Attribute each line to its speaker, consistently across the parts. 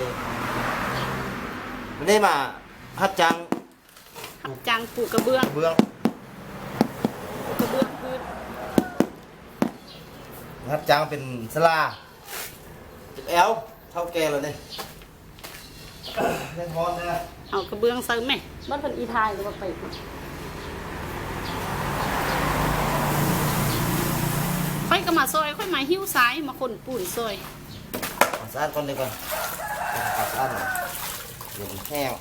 Speaker 1: ดีวันนี้มาฮัดจัง
Speaker 2: จางปลูกกระเบื้อง
Speaker 1: เบื้อง
Speaker 2: ปลูกกระเบื้องพื้น
Speaker 1: ฮัดจังเป็นสลาจุดแอลเท่าแก่เลยเนี่ยเล่นฮอนนะ
Speaker 2: เอากระเบื้องเสริมไหมบ้านเพิ่นอีทายหรือว่าไปค่อยก็มาซอยค่อยมาหิ้วซ้ายมาคนปูนซอย
Speaker 1: เอาสะอาดก่อนเลยก่อนเอาสะอาดหน่อยเดี๋ยวมันแห้ง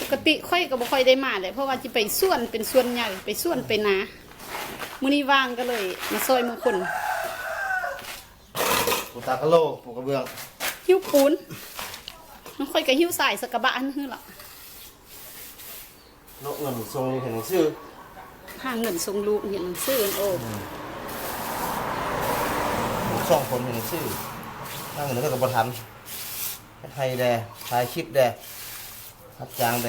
Speaker 2: ปกติค่อยก็บ่ค่อยได้มาเลยเพราะว่าจะไปส่วนเป็นส่วนใหญ่ไปส่วนไปนามื้อนี้ว่างก็เลย มาซอยมือคน
Speaker 1: ปูตากะโลปูกระเบื้อง
Speaker 2: หิ้วปูนมันค่อยก็หิ้วสายสกกระบะอันฮือล่ะ
Speaker 1: นกเงินทรงเห็นหนังสือ
Speaker 2: หาเงินส่งลูกเรียนหนังสือโอ้
Speaker 1: สองคนเห็นหนังสือนั่งเงินก็กับบทันให้ไทยแดถ่ายคลิปแดฮัดจังแด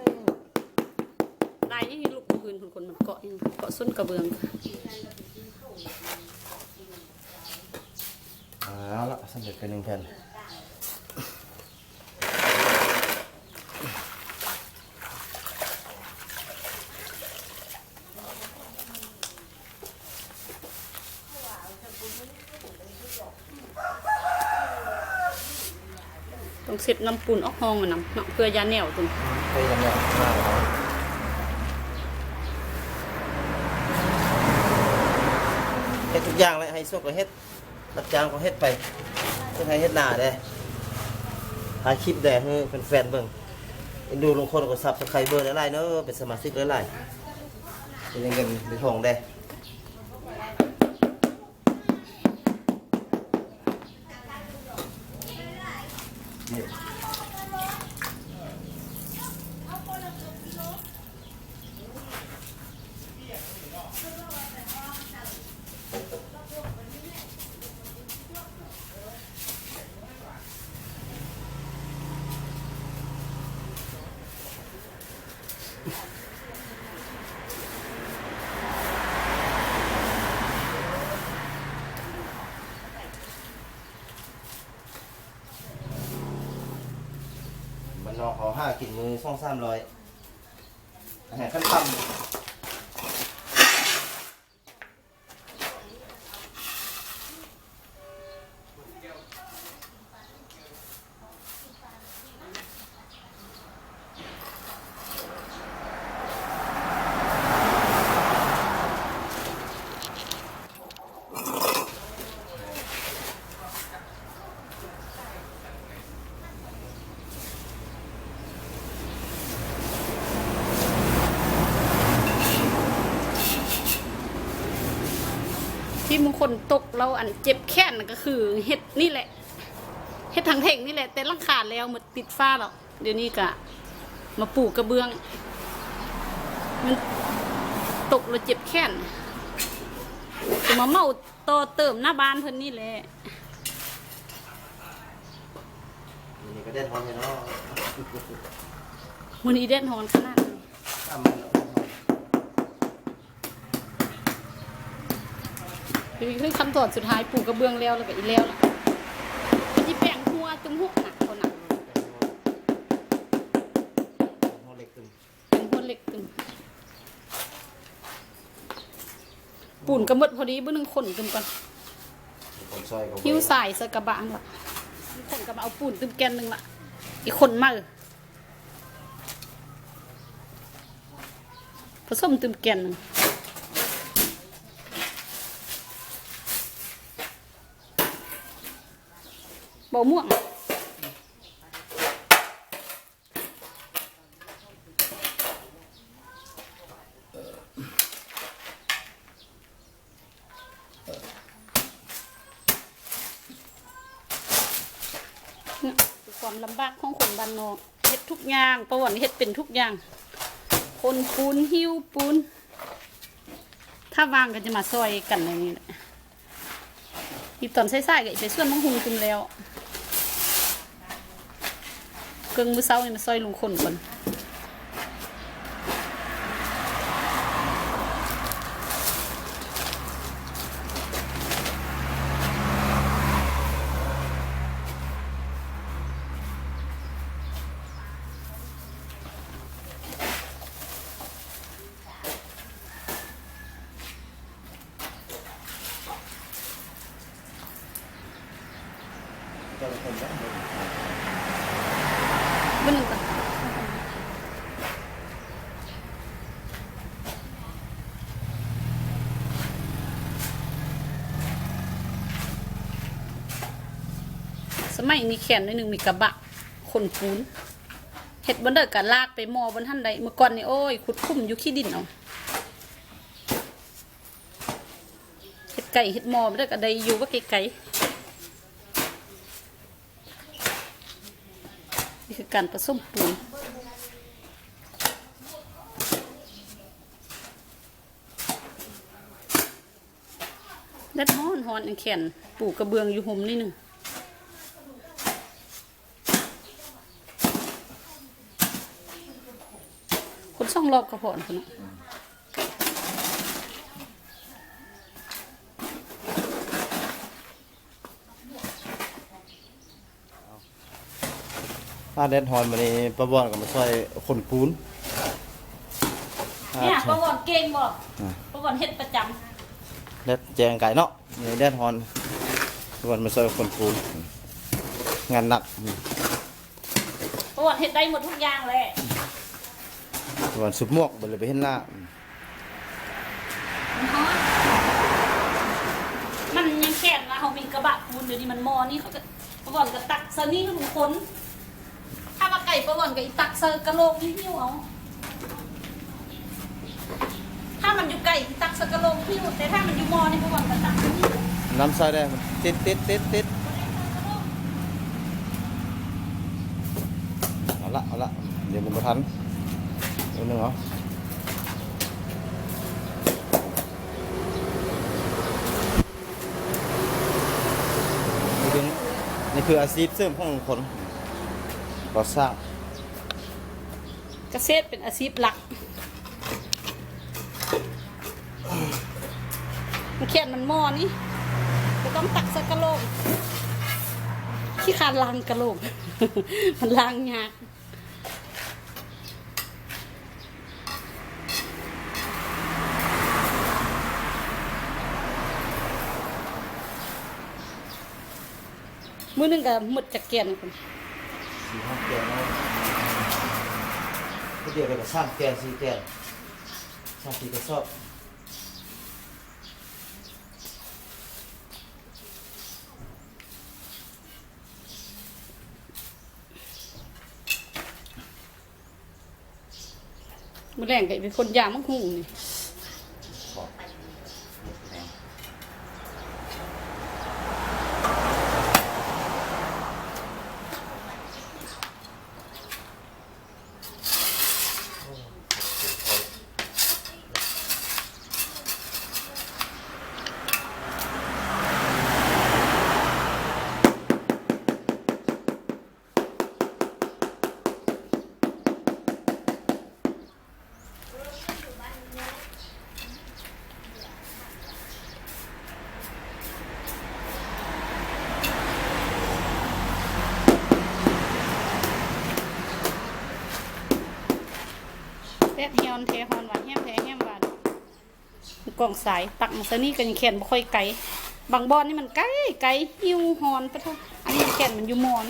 Speaker 1: ส้น
Speaker 2: กระเบื้อง
Speaker 1: เอาละสำเร็จเป็นหนึ่งแผ่น
Speaker 2: ต้องเสร็จน้ำปูนออกห้องมันนำเนาะเพื่อยาแนวตรง
Speaker 1: ไปยังไงม เฮ็ดทุกอย่างเลยให้โซกก็เฮ็ดรับจ้างก็เฮ็ดไปเฮ็ดให้เฮ็ดหน้าเด้หาคลิปแด้ให้เป็นแฟนๆเบิ่งเอ็นดูลงคนก็ซับสไครเบอร์หลายๆเนาะเป็นสมาชิกหลายๆเป็นเงินเป็นทองได้ มันนอขอห้ากินมือช่องสามร้อยอาหารขั้นต่ำ
Speaker 2: ที่มงคลตกเราอันเจ็บแค้นน่ะก็คือเฮ็ดนี่แหละเฮ็ดทางเท่งนี่แหละ แต่ลังขาดแล้วหมดติดฟ้าแล้วเดี๋ยวนี้ก็มาปลูกกระเบื้อง มันตกเราเจ็บแค้นจะมาเมาต่อเติมหน้าบ้านเพิ่นนี่แหละ
Speaker 1: นี่ก็เด่นพอเลยเนาะ
Speaker 2: มื้อนี้เด่นฮอนขนาดนี้
Speaker 1: ทำมัน เนาะ
Speaker 2: นี่คือคำตอบสุดท้ายปลูกกระเบื้องแล้วแล้วก็อีแล้วล่ะที่แปลงหัวตึมหุกหนักคนหนัก
Speaker 1: หัวเล็กตึง
Speaker 2: เป็นหัวเล็กตึมปูนกระมดพอดีเบื้อนึงคนตึมก่อน
Speaker 1: คนซอยก็
Speaker 2: หิ้วสายสกระบะล่ะคนก็มาเอาปูนตึมแกนหนึ่งละอีกคนมาเออพสมเติมแกนหนึ่ง บาม่วงคือความลำบากของคนบ้านนอกเฮ็ดทุกอย่างประวัติเฮ็ดเป็นทุกอย่าง คนปูนหิ้วปูนถ้าวางก็จะมาซอยกันอย่างนี้แหละอีตอนใส่ๆก็ไปส่วนมังหุงจุมแล้ว เกิงมือเช้านี่มาซอยลุงคนก่อน
Speaker 1: ก็เลยคนละ
Speaker 2: เบิ่งหนึ่งก่อน สมัยนี้แขนนิดหนึ่งมีกระบะคนปูนเห็ดบนเดิกกะลากไปมอบนท่านใดเมื่อก่อนนี่โอ้ยขุดคุ้มอยู่ขี้ดินเอาเห็ดไก่เห็ดมอบนเดิกกะใดอยู่ว่าไกลๆนี่คือการผสมปูนเล็ดฮ้อนฮ้อนอันแขนปูกกระเบืองอยู่ห่มนี่หนึ่งคนช่อง รอบกระเพาะคนน่ะ
Speaker 1: ถ้าแดนฮอนมานี่ประบอนก็มาช่วยคนปูน
Speaker 2: เนี่ยประวัติเก่งบ่
Speaker 1: อ่า
Speaker 2: ประวัติเฮ็ดประจำ
Speaker 1: แดนแจงไก่เนาะนี่แดนฮอนประบอนมาช่วยคนปูนงานหนัก
Speaker 2: ประวัติเฮ็ดได้หมดทุกอย่างเลย
Speaker 1: ประบอนสุบหมวกบ่เลยไปเห็นหน้า
Speaker 2: มันฮ้อนมันยังแขนว่าเขามีกระบะปูนเดี๋ยวนี้มันมอนี่เขาก็ประวัติก็ตักเซอร์นี่ทุกคนถ้าว่าไก่ประวัติก็อีตักเซอร์กระโหลกนี่หิ้วเอาถ้ามันอยู่ไก่ตักเซอร์กระโหลกหิ้วแต่ถ้ามันอยู่มอนี่ประวัติก็ตักเซอร์นี่
Speaker 1: น้ำใส่ได้มันติดติดติดติดเอาละเอาละเดี๋ยวมันบ่ทัน เดี๋ยวนึงเหรอนี่คือนี่คืออาชีพเสริมของคนก่อสร้าง
Speaker 2: เกษตรเป็นอาชีพหลักมันเขียนมันมอนี่จะต้องตักส่กระโหลกขี้คานล้างกะโหลก มันล้างยาก มือหนึงก็หมดจากเกียนคน
Speaker 1: สี่ห้าแกนแล้วก็เดี๋ยวเราก็สร้างแกนสี่แกนสร้างสี่กระสอบ
Speaker 2: มือแรงก็เป็นคนยามมังหุงนี่ เฮียนเทฮอนหวานแฮมแทแฮมหวานกล่องสายตักมาซะนี่ก็ยังแขนบ่ค่อยไกลบางบอนนี่มันไกลไกลหิวฮอนปะทุอันนี้แขนมันอยู่มอน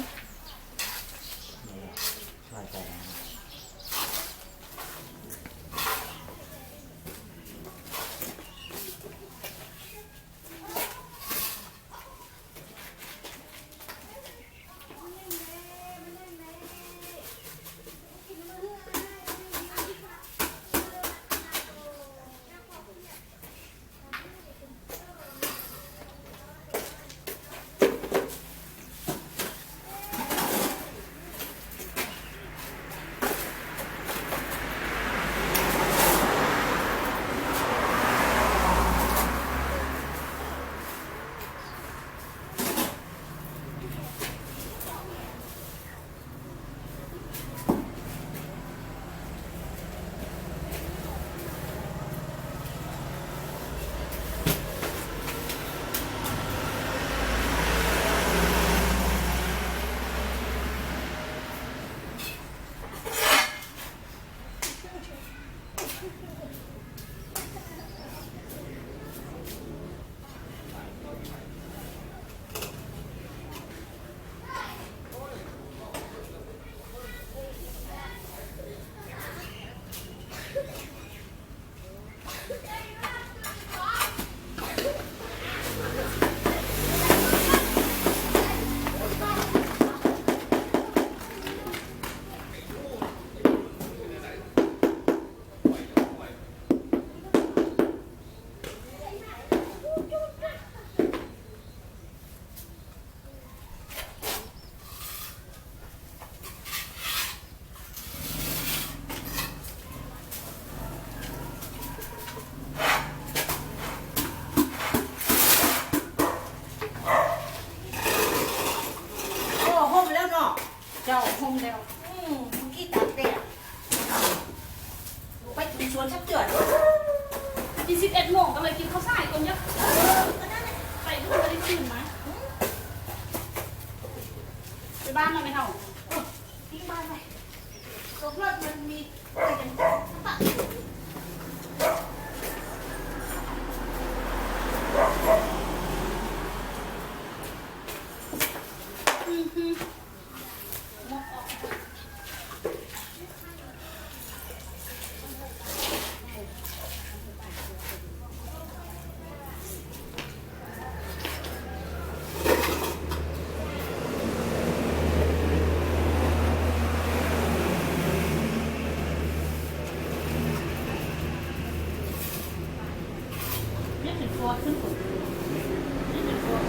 Speaker 2: สวนชักเจือดกินสิบเอ็ดโมงก็เลยกินข้าวสายก่อนยักไปดูจะได้ตื่นไหมไปบ้านมาไหมเท่า
Speaker 3: ทิ้งบ้านไปรถรถมันมีอะไรกันตัด
Speaker 2: เนี่ยเป็นฟอร์ดขึ้นก่อนเนี่ยเป็นฟอร์ด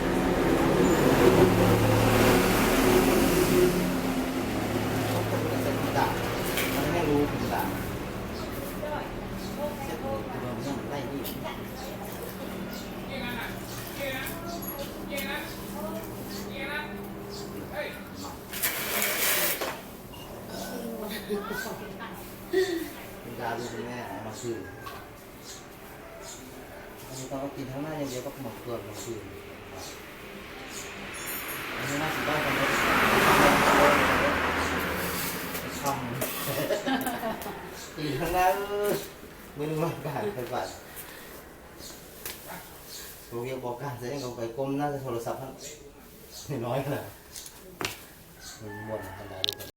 Speaker 1: เส้นดาบมันไม่รู้เป็นดาบเส้นตัวมันไล่นี่ เป็นดาดูเป็นแม่เอามา คืนอันนี้ต้องกินทั้งหน้าอย่างเดียวก็หมดเกลือมาคืนอันนี้น่าสิบ้านกันเลยช่องกินทั้งหน้าเออมือนึงมากการไปบัดตัวเรียกบอกการแสดงเอาไปก้มหน้าจะโทรศัพท์น้อยขนาดมันม่วนขนาดนี้